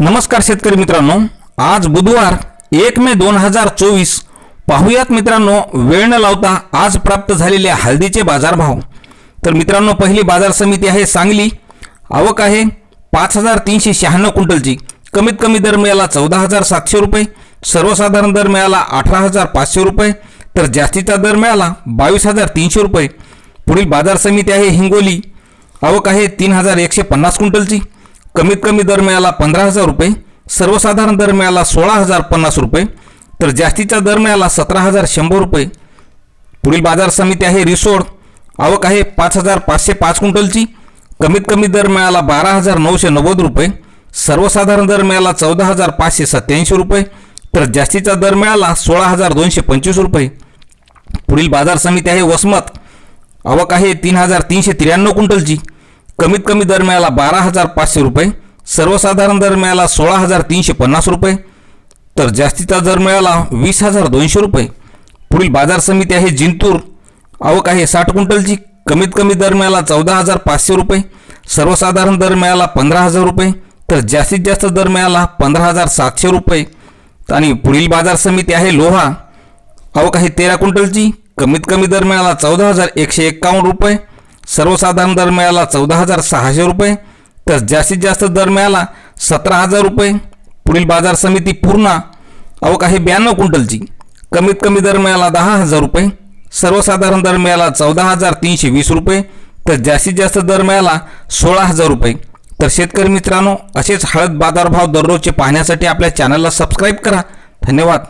नमस्कार शेतकरी मित्रांनो. आज बुधवार एक मे दोन हजार चोवीस. पाहुयात मित्रांनो वेळ न लावता आज प्राप्त झालेले हळदीचे बाजारभाव. तर मित्रांनो पहिली बाजार समिती आहे सांगली. आवक आहे पाच हजार तीनशे शहाण्णव क्विंटलची. कमीत कमी दर मिळाला चौदा हजार सातशे रुपये. सर्वसाधारण दर मिळाला अठरा हजार पाचशे रुपये. तर जास्तीचा दर मिळाला बावीस हजार तीनशे रुपये. पुढील बाजार समिती आहे हिंगोली. आवक आहे तीन हजार एकशे पन्नास क्विंटलची. कमीत कमी दर मिळाला पंधरा हजार रुपये सर्वसाधारण दर मिळाला सोळा हजार पन्नास रुपये तर जास्तीचा दर मिळाला सतरा हजार शंभर रुपये. पुढील बाजार समिती आहे रिसोड. आवक आहे पाच हजार पाचशे पाच क्विंटलची. कमीत कमी दर मिळाला बारा हजार नऊशे नव्वद रुपये. सर्वसाधारण दर मिळाला चौदा हजार पाचशे सत्याऐंशी रुपये. तर जास्तीचा दर मिळाला सोळा हजार दोनशे पंचवीस रुपये. पुढील बाजार समिती आहे वसमत. आवक आहे तीन हजार तीनशे त्र्याण्णव क्विंटलची. कमीत कमी दर मिळाला बारा हजार पाचशे रुपये सर्वसाधारण दर मिळाला सोळा हजार तीनशे पन्नास रुपये तर जास्तीचा दर मिळाला वीस हजार दोनशे रुपये. पुढील बाजार समिती आहे जिंतूर. आवक आहे साठ क्विंटलची. कमीत कमी दर मिळाला चौदा हजार पाचशे रुपये सर्वसाधारण दर मिळाला पंधरा हजार रुपये तर जास्तीत जास्त दर मिळाला पंधरा हजार सातशे रुपये. आणि पुढील बाजार समिती आहे लोहा. आवक आहे तेरा क्विंटलची. कमीत कमी दर मिळाला चौदा हजार एकशे एक्कावन्न रुपये सर्वसाधारण दर मिळाला चौदा हजार सहाशे रुपये तर जास्तीत जास्त दर मिळाला सतरा हजार रुपये. पुढील बाजार समिती पूर्णा आवक आहे ब्याण्णव क्विंटलची. कमीत कमी दर मिळाला दहा हजार रुपये. सर्वसाधारण दर मिळाला चौदा हजार तीनशे वीस रुपये तर जास्तीत जास्त दर मिळाला सोळा हजार रुपये. तर शेतकरी मित्रांनो असेच हळद बाजारभाव दररोजचे पाहण्यासाठी आपल्या चॅनलला सबस्क्राईब करा. धन्यवाद.